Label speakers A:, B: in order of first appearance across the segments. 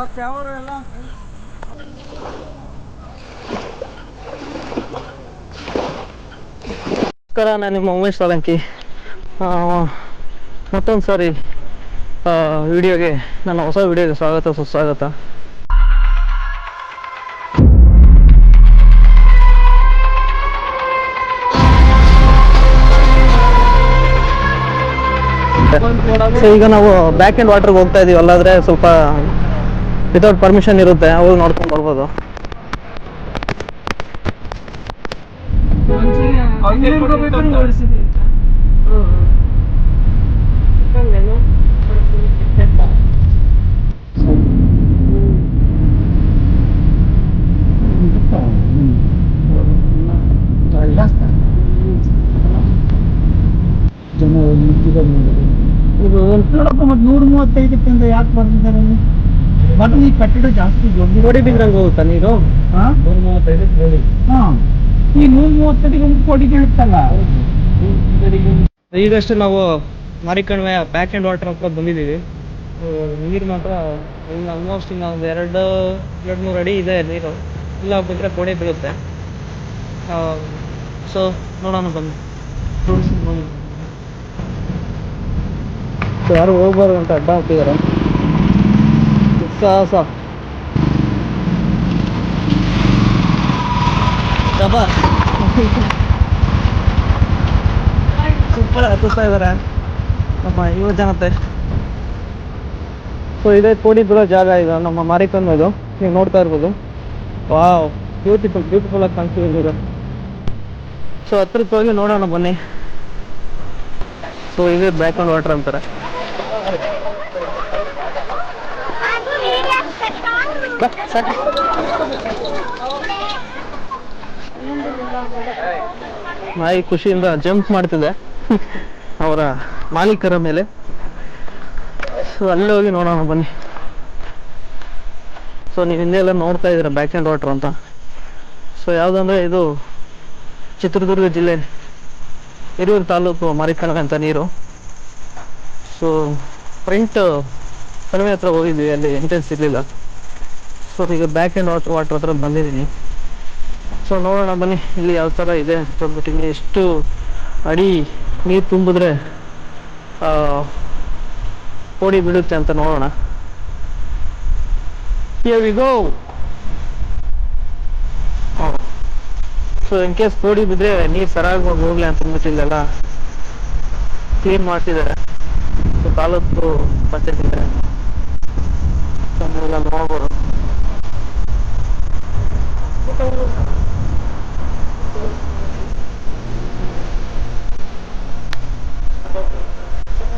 A: ನಮಸ್ಕಾರ, ನಾನು ನಿಮ್ಮ ಉಮೇಶ್ ಸೋಲಂಕಿ ಮತ್ತೊಂದು ಸಾರಿ ವಿಡಿಯೋಗೆ ನನ್ನ ಹೊಸ ವಿಡಿಯೋಗೆ ಸ್ವಾಗತ, ಸುಸ್ವಾಗತ. ಸೊ ಈಗ ನಾವು ಬ್ಯಾಕ್ ಆ್ಯಂಡ್ ವಾಟರ್ಗೆ ಹೋಗ್ತಾ ಇದೀವಿ, ಅಲ್ಲಾದ್ರೆ ಸ್ವಲ್ಪ ವಿತೌಟ್ ಪರ್ಮಿಷನ್ ಇರುತ್ತೆ ಅವಾಗ ನೋಡ್ಕೊಂಡು ಬರ್ಬೋದು.
B: ಜನ ಇದು ನೋಡಪ್ಪ ಮತ್ತೆ ನೂರ ಮೂವತ್ತೈದಕ್ಕಿಂತ ಯಾಕೆ ಬರ್ತಿದ್ದಾರೆ ಬಟ್ ಈ ಕಟ್ಟಡ ಜಾಸ್ತಿ
A: ಬಿದ್ರಂಗೆ ಹೋಗುತ್ತಾ ನೀರು
B: ಹಾ?
A: ನೂರ ಮೂವತ್ತೈದಕ್ಕೆ ಹೇಳಿ.
B: ಹಾ. ಈ ನೂರ ಮೂವತ್ತೈದಕ್ಕೆ ಒಂದು ಕೋಟಿ ಬೀಳುತ್ತಲ್ಲ
A: ಈಗಷ್ಟೇ ನಾವು ಮಾರಿಕಣ್ವೆ ಬ್ಯಾಕ್ ಅಂಡ್ ವಾಟರ್ ಹತ್ರ ಬಂದಿದ್ದೀವಿ. ನೀರು ಮಾತ್ರ ಇನ್ನು ಆಲ್ಮೋಸ್ಟ್ ಇನ್ನು ಒಂದು ಎರಡು ಎರಡು ಮೂರು ಅಡಿ ಇದೆ ನೀರು. ಇಲ್ಲ ಬಿದ್ದರೆ ಕೋಣೆ ಬೀಳುತ್ತೆ. ಸೊ ನೋಡೋಣ ಬಂದು ಯಾರು ಹೋಗ್ಬಾರ್ದು ಅಂತ ಅಡ್ಡ ಹಾಕಿದ್ದಾರೆ ಸಾಹಸ ಡಬ್ಬ ಸೂಪರ್ ಹತ್ತಿಸ್ತಾ ಇದ್ದಾರೆ ನಮ್ಮ ಯುವ ಜನತೆ. ಸೊ ಇದೇ ಕೋಡಿ ಬೀಳೋ ಜಾಗ ಇದು ನಮ್ಮ ಮಾರಿಕಂದು ಇದು. ನೀವು ನೋಡ್ತಾ ಇರ್ಬೋದು. ವಾವ್ ಬ್ಯೂಟಿಫುಲ್ ಬ್ಯೂಟಿಫುಲ್ ಆಗಿ ಕಾಣಿಸ್ತಿದೆ ಇದು ಸೊ ಹತ್ರಕ್ಕೆ ಹೋಗಿ ನೋಡೋಣ ಬನ್ನಿ. ಸೊ ಇದೇ ಬ್ಯಾಕ್ ಆ್ಯಂಡ್ ವಾಟರ್ ಅಂತಾರೆ. ಸಾಕು. ನಾಯಿ ಖುಷಿಯಿಂದ ಜಂಪ್ ಮಾಡ್ತಿದೆ. ಅವರ ಮಾಲೀಕರ ಮೇಲೆ. ಸೊ ಅಲ್ಲಿ ಹೋಗಿ ನೋಡೋಣ, ಬನ್ನಿ. ಸೊ ನೀವು ಹಿಂದೆ ಎಲ್ಲ ನೋಡ್ತಾ ಇದ್ದೀರಾ ಬ್ಯಾಕ್ ಆ್ಯಂಡ್ ವಾಟರ್ ಅಂತ. ಸೊ ಯಾವುದಂದ್ರೆ ಇದು ಚಿತ್ರದುರ್ಗ ಜಿಲ್ಲೆ ಹಿರಿಯೂರು ತಾಲೂಕು ಮಾರಿಕಣಿವೆ ಅಂತ ನೀರು. ಸೊ ಫ್ರಂಟ್ ಕಣಿವೆ ಹತ್ರ ಹೋಗಿದ್ವಿ, ಅಲ್ಲಿ ಎಂಟ್ರೆನ್ಸ್ ಇರಲಿಲ್ಲ. ಸೊ ಈಗ ಬ್ಯಾಕ್ ಆ್ಯಂಡ್ ವಾಚ್ ವಾಟರ್ ಹತ್ರ ಬಂದಿದ್ದೀನಿ. ಸೊ ನೋಡೋಣ ಬನ್ನಿ, ಇಲ್ಲಿ ಯಾವ ಥರ ಇದೆ ಅಂತ ಇಲ್ಲಿ ಎಷ್ಟು ಅಡಿ ನೀರು ತುಂಬಿದ್ರೆ ಓಡಿ ಕೋಡಿ ಬೀಳುತ್ತೆ ಅಂತ ನೋಡೋಣ. ಗೋ ಸೊ ಇನ್ ಕೇಸ್ ಕೋಡಿ ಬಿದ್ರೆ ನೀರು ಸರಾಗಿ ಹೋಗಿ ಹೋಗ್ಲಿ ಅಂತ ಇಲ್ಲೆಲ್ಲ ಕ್ಲೀನ್ ಮಾಡ್ತಿದ್ದಾರೆ. ಸೊ ತಾಲೂಕು ಪಂಚಾಯತ್ ಇದೆ. ನೋಡ್ಬೋದು.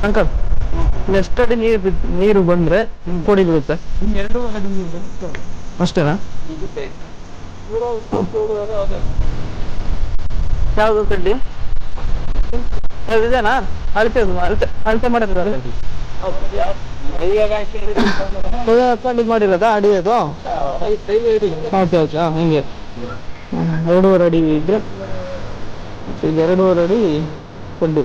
A: ಅಂಕಲ್ ಎಷ್ಟು ಅಡಿ ನೀರು ಬಿದ್- ನೀರು ಬಂದ್ರೆ ಕೋಡಿ ಬೀಳುತ್ತೆ.
B: ಎರಡು
A: ಅಷ್ಟೇನಾ? ಯಾವುದು ಕಡ್ಡಿ? ಇದೇನಾ? ಅಳತೆ ಅದು, ಅಳತೆ ಅಳತೆ ಮಾಡಿರೋದು. ಹಾಕೊಂಡು ಇದು ಮಾಡಿರೋದಾ ಅಡಿ ಅದು? ಓಕೆ ಓಕೆ ಹಾಂ ಹಿಂಗೆ. ಎರಡೂವರೆ ಅಡಿ ಇದ್ರೆ ಈಗ ಎರಡೂವರೆ ಅಡಿ ಕೊಂಡು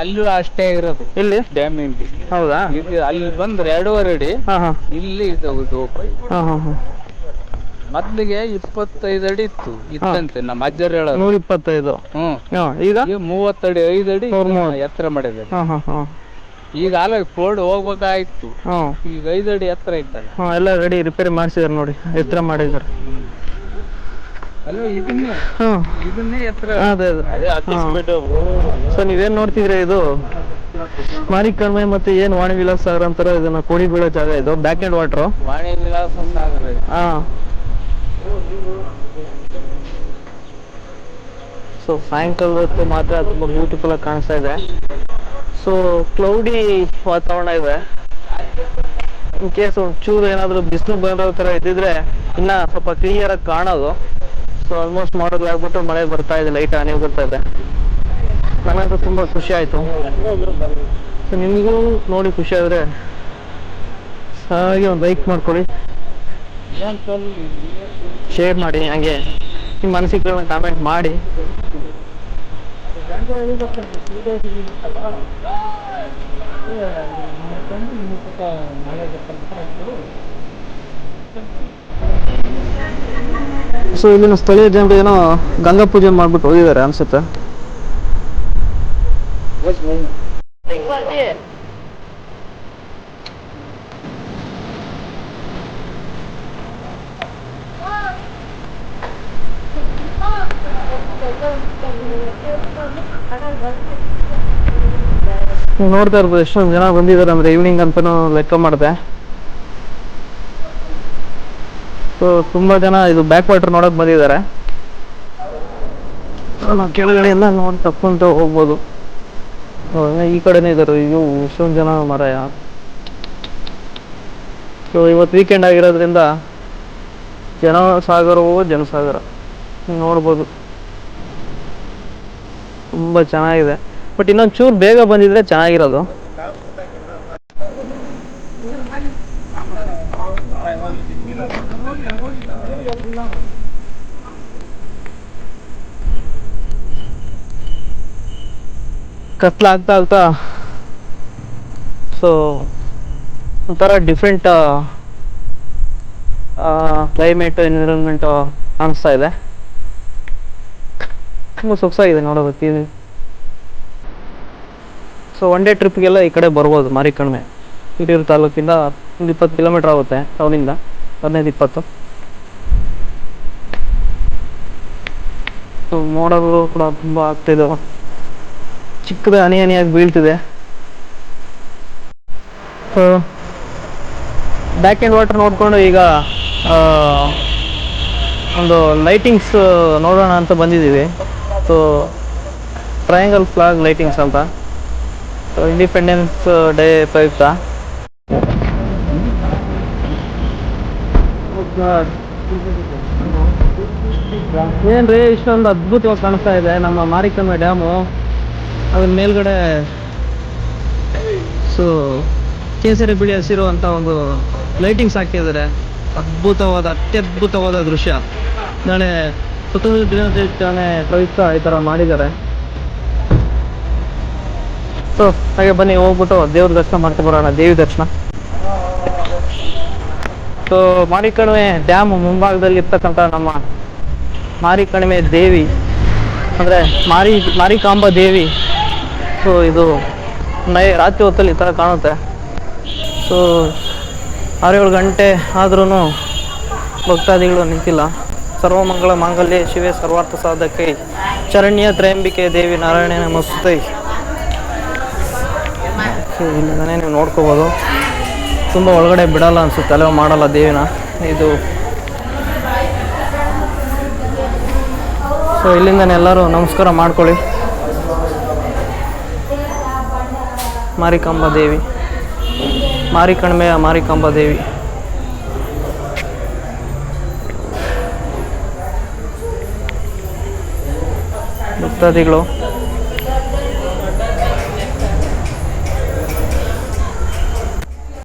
B: ಅಲ್ಲೂ ಅಷ್ಟೇ ಇರೋದು.
A: ಇಲ್ಲಿ
B: ಡ್ಯಾಮ್ ಇಲ್ಲಿ.
A: ಹೌದಾ?
B: ಅಲ್ಲಿ ಬಂದ್ರೆ ಎರಡೂವರೆ ಅಡಿ ಇಲ್ಲಿ ಮೊದ್ಲಿಗೆ ಇಪ್ಪತ್ತೈದು ಅಡಿ ಇತ್ತು ಇತ್ತಂತೆ ನಮ್ಮ ಅಜ್ಜರು ಹೇಳೋದು.
A: ನೂರ ಇಪ್ಪತ್ತೈದು
B: ಹ್ಮ್
A: ಈಗ?
B: ಮೂವತ್ತಡಿ ಐದು ಅಡಿ. ಎತ್ತರ ಮಾಡಿದ್ದಾರೆ
A: ಹಾಂ ಹಾಂ ಹಾಂ.
B: ಈಗ ಆಲ ಫೋಲ್ಡ್ ಹೋಗ್ಬೇಕಾಯ್ತು.
A: ಹಾಂ
B: ಈಗ ಐದು ಅಡಿ ಎತ್ತರ
A: ಹಾಂ ಎಲ್ಲ ರೆಡಿ ರಿಪೇರಿ ಮಾಡಿಸಿದಾರೆ ನೋಡಿ ಎತ್ತರ
B: ಅಲ್ಲೋ ಇದನ್ನೇ? ಇದನ್ನೇ ಎತ್ತರ?
A: ಅದೇ ಅದೇ. ಸೊ ನೀವೇನ್ ನೋಡ್ತಿದ್ರೆ ಇದು? ಮಾರಿಕಣ್ಮೆ ಮತ್ತೆ ಏನ್ ವಾಣಿ ವಿಲಾಸ ಸಾಗರ ಅಂತಾರ ಇದನ್ನ ಕೋಡಿ ಬೀಳೋ ಜಾಗ ಇದು back and water
B: Vani Vilasa Sagara.
A: ಹಾ. ಸೊ ಸಾಯಂಕಾಲ ಹೊತ್ತು ಮಾತ್ರ ತುಂಬಾ ಬ್ಯೂಟಿಫುಲ್ ಆಗಿ ಕಾಣಿಸ್ತಾ ಇದೆ. ಸೊ ಕ್ಲೌಡಿ ವಾತಾವರಣ ಇದೆ. ಇನ್ ಕೇಸ್ ಒಂಚೂರು ಏನಾದರೂ ಬಿಸಿಲು ಬರೋ ತರ ಇದ್ದಿದ್ರೆ ಇನ್ನ ಸ್ವಲ್ಪ ಕ್ಲಿಯರ್ ಆಗಿ ಕಾಣೋದು. ಸೊ ಆಲ್ಮೋಸ್ಟ್ ಮಾಡೋದು ಆಗ್ಬಿಟ್ಟು ಮಳೆ ಬರ್ತಾ ಇದೆ ಲೈಟ್ ಆನೆ ಬರ್ತಾ ಇದೆ. ನನಗಂತೂ ತುಂಬಾ ಖುಷಿ ಆಯ್ತು. ಸೊ ನಿಮಗೂ ನೋಡಿ ಖುಷಿ ಆದ್ರೆ ಹಾಗೆ ಒಂದು ಲೈಕ್ ಮಾಡ್ಕೊಳ್ಳಿ. ಶೇರ್ ಮಾಡಿ, ಹಂಗೆ. ನಿಮ್ಮ ಮನಸ್ಸಿಗೆ ಕಾಮೆಂಟ್ ಮಾಡಿ. ಸೊ ಇಲ್ಲಿನ ಸ್ಥಳೀಯ ಜನರು ಏನೋ ಗಂಗಾ ಪೂಜೆ ಮಾಡ್ಬಿಟ್ಟು ಹೋಗಿದ್ದಾರೆ ಅನ್ಸುತ್ತೆ. ನೀವು ನೋಡ್ತಾ ಇರ್ಬೋದು ಎಷ್ಟೊಂದು ಜನ ಬಂದಿದ್ದಾರೆ ಅಂದ್ರೆ ಈವ್ನಿಂಗ್ ಅಂತಲೂ ಲೆಕ್ಕ ಮಾಡಿದೆ. ಸೊ ತುಂಬಾ ಜನ ಇದು ಬ್ಯಾಕ್ ವಾಟರ್ ನೋಡೋಕೆ ಬಂದಿದ್ದಾರೆ. ನಾವು ಕೆಳಗಡೆ ಎಲ್ಲ ನೋಡಿ ತಕ್ಕೊಂತ ಹೋಗ್ಬೋದು. ಈ ಕಡೆನೇ ಇದ್ದಾರೆ ಅಯ್ಯೋ, ಎಷ್ಟೊಂದು ಜನ ಮರಯ. ಸೊ ಇವತ್ತು ವೀಕೆಂಡ್ ಆಗಿರೋದ್ರಿಂದ ಜನ ಸಾಗರವೋ ಜನಸಾಗರ ನೋಡ್ಬೋದು. ತುಂಬಾ ಚೆನ್ನಾಗಿದೆ. ಬಟ್ ಇನ್ನೊಂದು ಚೂರು ಬೇಗ ಬಂದಿದ್ರೆ ಚೆನ್ನಾಗಿರೋದು. ಕತ್ಲಾಗ್ತಾ ಆಗ್ತಾ ಸೊ ಒಂಥರ ಡಿಫ್ರೆಂಟ್ ಕ್ಲೈಮೇಟ್ ಎನ್ವಿರಾನ್ಮೆಂಟ್ ಕಾಣಿಸ್ತಾ ಇದೆ. ತುಂಬ ಸೊಗಸಾಗಿದೆ ನೋಡೋದಕ್ಕೆ. ಸೊ ಒನ್ ಡೇ ಟ್ರಿಪ್ಗೆಲ್ಲ ಈ ಕಡೆ ಬರ್ಬೋದು ಮಾರಿಕಣ್ಮೆ ಹಿರಿಯೂರು ತಾಲೂಕಿಂದ ಒಂದು ಇಪ್ಪತ್ತು ಕಿಲೋಮೀಟ್ರ್ ಆಗುತ್ತೆ ಟೌನಿಂದ ಹದಿನೈದು, ಇಪ್ಪತ್ತು. ಸೊ ಮೋಡಗಳು ಕೂಡ ತುಂಬ ಆಗ್ತಿದ್ದಾವೆ ಚಿಕ್ಕದ, ಹನಿ ಹನಿಯಾಗಿ ಬೀಳ್ತಿದೆ. ಸೊ ಬ್ಯಾಕ್ ಆ್ಯಂಡ್ ವಾಟರ್ ನೋಡಿಕೊಂಡು ಈಗ ಒಂದು ಲೈಟಿಂಗ್ಸ್ ನೋಡೋಣ ಅಂತ ಬಂದಿದ್ದೀವಿ. ಸೊ ಟ್ರಯಾಂಗಲ್ ಫ್ಲಾಗ್ ಲೈಟಿಂಗ್ಸ್ ಅಂತ. ಇಂಡಿಪೆಂಡೆನ್ಸ್ ಡೇ ಪ್ರಯುಕ್ತ ಏನ್ರಿ, ಇಷ್ಟೊಂದು ಅದ್ಭುತವಾಗಿ ಕಾಣಿಸ್ತಾ ಇದೆ. ನಮ್ಮ ಮಾರಿಕಮ್ಮೆ ಡ್ಯಾಮು. ಅದ್ರ ಮೇಲ್ಗಡೆ ಸೊ, ಕೇಸರಿ ಬಿಳಿ ಹಸಿರು ಒಂದು ಲೈಟಿಂಗ್ಸ್ ಹಾಕಿದ್ದಾರೆ. ಅದ್ಭುತವಾದ, ಅತ್ಯದ್ಭುತವಾದ ದೃಶ್ಯ. ನಾಳೆ ಸ್ವತಂತ್ರ ದಿನಾಚರಣೆ ಪ್ರಯುಕ್ತ ಈ ಥರ ಮಾಡಿದ್ದಾರೆ. ಸೊ ಹಾಗೆ ಬನ್ನಿ, ಹೋಗ್ಬಿಟ್ಟು ದೇವ್ರ ದರ್ಶನ ಮಾಡ್ಕೊಂಡು ಬರೋಣ ದೇವಿ ದರ್ಶನ. ಸೊ ಮಾರಿಕಣಿವೆ ಡ್ಯಾಮ್ ಮುಂಭಾಗದಲ್ಲಿ ಇರ್ತಕ್ಕಂತ ನಮ್ಮ ಮಾರಿಕಣಿವೆ ದೇವಿ, ಅಂದರೆ ಮಾರಿ, ಮಾರಿಕಾಂಬ ದೇವಿ. ಸೊ ಇದು ನೈ, ರಾತ್ರಿ ಹೊತ್ತಲ್ಲಿ ಈ ಥರ ಕಾಣುತ್ತೆ. ಸೊ ಆರು ಏಳು ಗಂಟೆ ಆದ್ರೂ ಭಕ್ತಾದಿಗಳು ನಿಂತಿಲ್ಲ. ಸರ್ವಮಂಗಳ ಮಾಂಗಲ್ಯ ಶಿವೆ ಸರ್ವಾರ್ಥ ಸಾಧಕೈ. ಚರಣ್ಯ ತ್ರಯಂಬಿಕೆ ದೇವಿ ನಾರಾಯಣ ನಮಸ್ತೈ. ಸೊ ಇಲ್ಲಿಂದನೇ ನೀವು ನೋಡ್ಕೋಬೋದು. ತುಂಬ ಒಳಗಡೆ ಬಿಡಲ್ಲ ಅನಿಸುತ್ತೆ ಅಲೋ ಮಾಡಲ್ಲ ದೇವಿನ. ಇದು ಸೊ ಇಲ್ಲಿಂದನೇ ಎಲ್ಲರೂ ನಮಸ್ಕಾರ ಮಾಡ್ಕೊಳ್ಳಿ. ಮಾರಿಕಾಂಬ ದೇವಿ. ಮಾರಿಕಣ್ಮೆಯ ಮಾರಿಕಾಂಬ ದೇವಿ. ಭಕ್ತಾದಿಗಳು.